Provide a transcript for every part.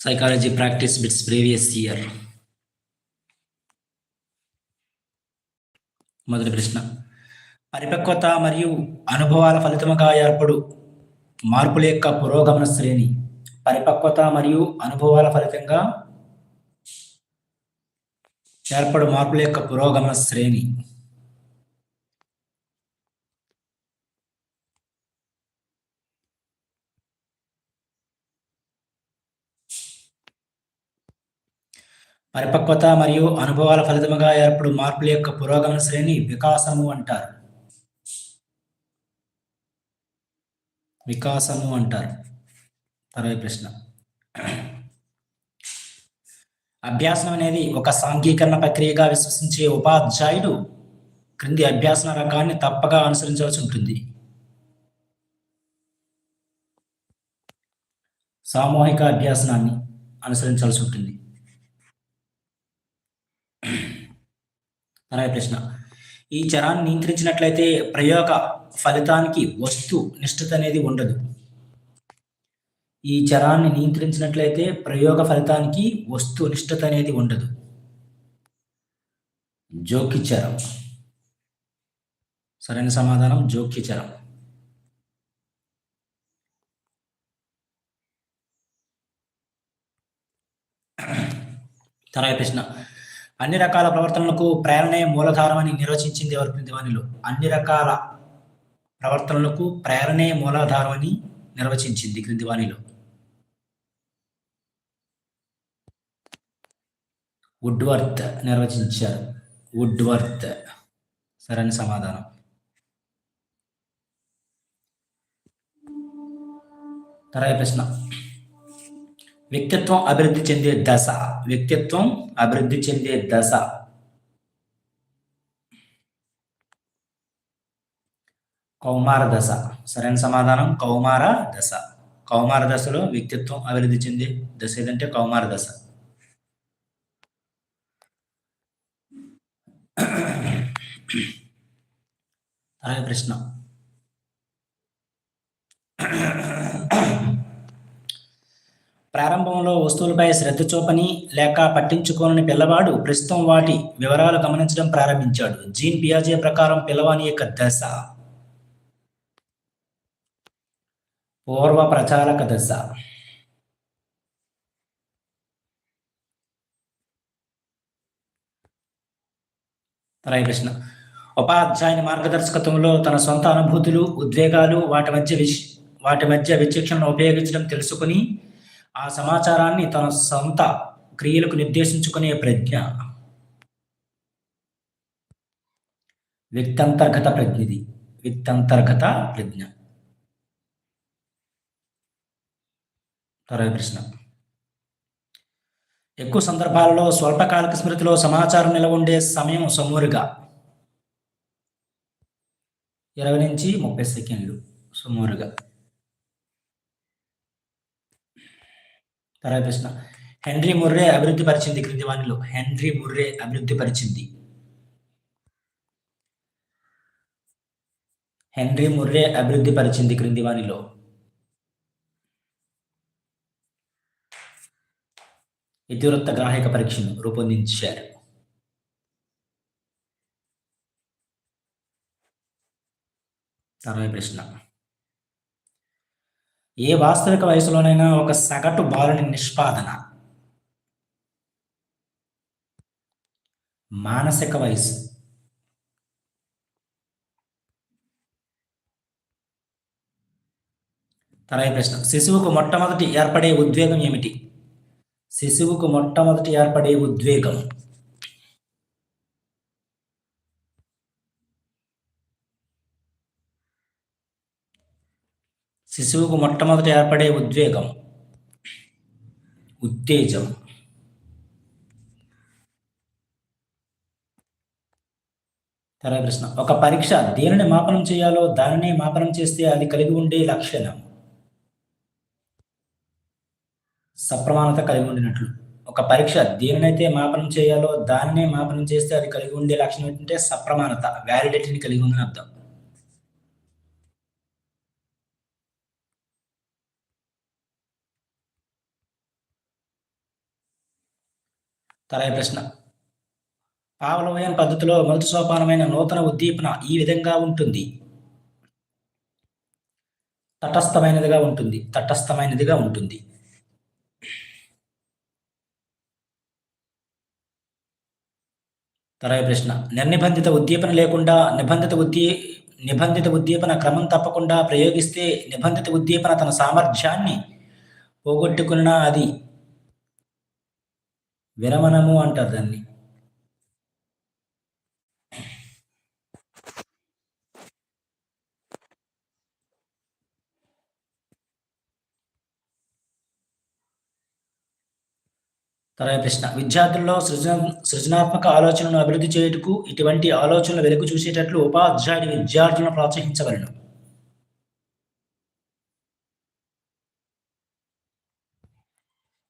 Psychology practice bits previous year మొదటి ప్రశ్న. పరిపక్వత మరియు అనుభవాల ఫలితముగా ఏర్పడు మార్పుల యొక్క పురోగమన శ్రేణి. పరిపక్వత మరియు అనుభవాల ఫలితంగా ఏర్పడు మార్పుల యొక్క పురోగమన శ్రేణి. పరిపక్వత మరియు అనుభవాల ఫలితముగా ఏర్పడు మార్పుల యొక్క పురోగమన శ్రేణి వికాసము అంటారు. వికాసము అంటారు. తర్వాత ప్రశ్న. అభ్యాసం అనేది ఒక సాంఘీకరణ ప్రక్రియగా విశ్వసించే ఉపాధ్యాయుడు క్రింది అభ్యాసన రకాన్ని తప్పగా అనుసరించవలసి ఉంటుంది. సామూహిక అభ్యాసనాన్ని అనుసరించాల్సి ఉంటుంది. తర్వాత ప్రశ్న. ఈ చరాన్ని నియంత్రించినట్లయితే ప్రయోగ ఫలితానికి వస్తు నిష్ఠత అనేది ఉండదు. ఈ చరాన్ని నియంత్రించినట్లయితే ప్రయోగ ఫలితానికి వస్తు నిష్ఠత అనేది ఉండదు. జోక్యచరం సరైన సమాధానం జోక్యచరం తర్వాత ప్రశ్న. అన్ని రకాల ప్రవర్తనలకు ప్రేరణే మూలధారం అని నిర్వచించింది ఎవరి క్రిందివానిలో అన్ని రకాల ప్రవర్తనలకు ప్రేరణే మూలాధారం అని నిర్వచించింది క్రింది ఉడ్వర్త్ వుడ్వర్త్ నిర్వచించారు. వుడ్వర్త్. సరైన సమాధానం. తర్వాత ప్రశ్న. వ్యక్తిత్వం అభివృద్ధి చెందే దశ. వ్యక్తిత్వం అభివృద్ధి చెందే దశ. కౌమార దశ. సరైన సమాధానం? కౌమార దశ. కౌమార దశలో వ్యక్తిత్వం అభివృద్ధి చెందే దశ ఏదంటే కౌమార దశ. అలాగే ప్రశ్న. ప్రారంభంలో వస్తువులపై శ్రద్ధ చూపని లేక పట్టించుకోనని పిల్లవాడు ప్రస్తుతం వాటి వివరాలు గమనించడం ప్రారంభించాడు. జీన్ పియాజే ప్రకారం పిల్లవాని యొక్క దశ. పూర్వ ప్రచారక దశ తర్వాత ఉపాధ్యాయుని మార్గదర్శకత్వంలో తన సొంత అనుభూతులు ఉద్వేగాలు వాటి మధ్య విష్ వాటి మధ్య విచక్షణను ఉపయోగించడం తెలుసుకుని ఆ సమాచారాన్ని తన సొంత క్రియలకు నిర్దేశించుకునే ప్రజ్ఞ. వ్యక్తంతర్గత ప్రజ్ఞది. వ్యక్తంతర్గత ప్రజ్ఞ. తర్వాత ప్రశ్న. ఎక్కువ సందర్భాలలో స్వల్పకాలిక స్మృతిలో సమాచారం నిలవ ఉండే సమయం సుమారుగా. ఇరవై నుంచి ముప్పై సెకండ్లు సుమారుగా. తర్వాత ప్రశ్న హెన్రీ ముర్రే అభివృద్ధి పరిచింది క్రింది వానిలో హెన్రీ ముర్రే అభివృద్ధి పరిచింది. హెన్రీ ముర్రే అభివృద్ధి పరిచింది క్రింది వానిలో ఇతివృత్త గ్రాహక పరీక్షను రూపొందించారు. తర్వాత ప్రశ్న ఏ వాస్తవిక వయసులోనైనా ఒక సగటు బాలుని నిష్పాదన. మానసిక వయసు. తర్వాత ప్రశ్న. శిశువుకు మొట్టమొదటి ఏర్పడే ఉద్వేగం ఏమిటి? శిశువుకు మొట్టమొదటి ఏర్పడే ఉద్వేగం. శిశువుకు మొట్టమొదట ఏర్పడే ఉద్వేగం. ఉత్తేజం. తర్వాత ప్రశ్న. ఒక పరీక్ష దేనిని మాపనం చేయాలో దానిని మాపనం చేస్తే అది కలిగి ఉండే లక్షణం. సప్రమాణత కలిగి ఉండినట్లు. ఒక పరీక్ష దేనినైతే మాపనం చేయాలో దాన్నే మాపనం చేస్తే అది కలిగి ఉండే లక్షణం ఏంటంటే సప్రమాణత వ్యాలిడిటీని కలిగి ఉందని అర్థం. తరాయి ప్రశ్న. పావలోయన్ పద్ధతిలో మొదటి సోపానమైన నూతన ఉద్దీపన ఈ విధంగా ఉంటుంది. తటస్థమైనదిగా ఉంటుంది. తటస్థమైనదిగా ఉంటుంది. తరాయి ప్రశ్న. నిర్నిబంధిత ఉద్దీపన లేకుండా నిబంధిత ఉద్దీ నిబంధిత ఉద్దీపన క్రమం తప్పకుండా ప్రయోగిస్తే నిబంధిత ఉద్దీపన తన సామర్థ్యాన్ని పోగొట్టుకున్న అది విరమణము అంటారు దాన్ని. తర్వాత ప్రశ్న విద్యార్థుల్లో సృజన సృజనాత్మక ఆలోచనను అభివృద్ధి చేయుటకు ఇటువంటి ఆలోచనలు వెలుగు చూసేటట్లు ఉపాధ్యాయుడి విద్యార్థులను ప్రోత్సహించగలను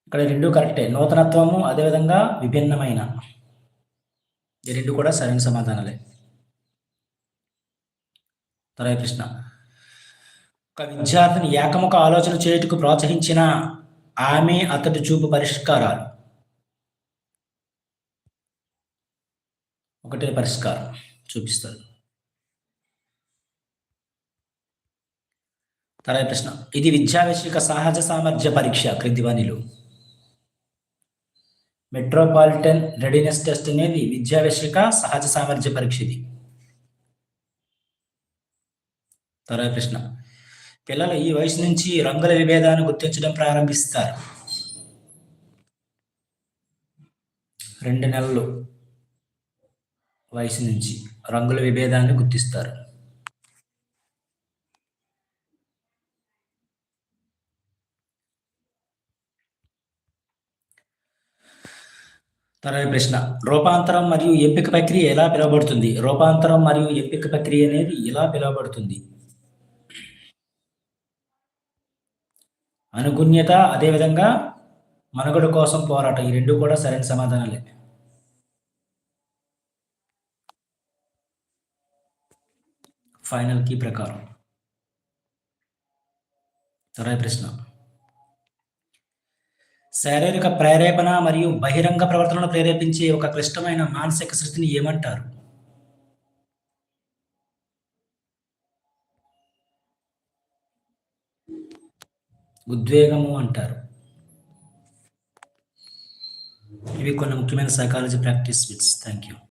ఇక్కడ రెండు కరెక్టే నూతనత్వము అదేవిధంగా విభిన్నమైన. ఈ రెండు కూడా సరైన సమాధానాలే. తర్వాత ప్రశ్న. ఒక విద్యార్థిని ఏకముఖ ఆలోచన చేయుటకు ప్రోత్సహించిన ఆమె అతడి చూపు పరిష్కారాలు. ఒకటే పరిష్కారం చూపిస్తారు తర్వాత ప్రశ్న. ఇది విద్యావేశిక సహజ సామర్థ్య పరీక్ష క్రిందివనిలో మెట్రోపాలిటన్ రెడీనెస్ టెస్ట్ అనేది విద్యావేశిక సహజ సామర్థ్య పరీక్ష ఇది తర్వాత ప్రశ్న. పిల్లలు ఈ వయసు నుంచి రంగుల విభేదాన్ని గుర్తించడం ప్రారంభిస్తారు. రెండు నెలలు వయసు నుంచి రంగుల విభేదాన్ని గుర్తిస్తారు. తర్వాత ప్రశ్న. రూపాంతరం మరియు ఎంపిక ప్రక్రియ ఎలా పిలువబడుతుంది? రూపాంతరం మరియు ఎంపిక ప్రక్రియ అనేది ఎలా పిలువబడుతుంది? అనుగుణ్యత అదేవిధంగా మనుగడ కోసం పోరాటం. ఈ రెండు కూడా సరైన సమాధానాలే. ఫైనల్ కీ ప్రకారం. తర్వాత ప్రశ్న. శారీరక ప్రేరేపణ మరియు బహిరంగ ప్రవర్తనను ప్రేరేపించే ఒక క్లిష్టమైన మానసిక స్థితిని ఏమంటారు? ఉద్వేగము అంటారు. ఇవి కొన్ని ముఖ్యమైన psychology practice bits thank you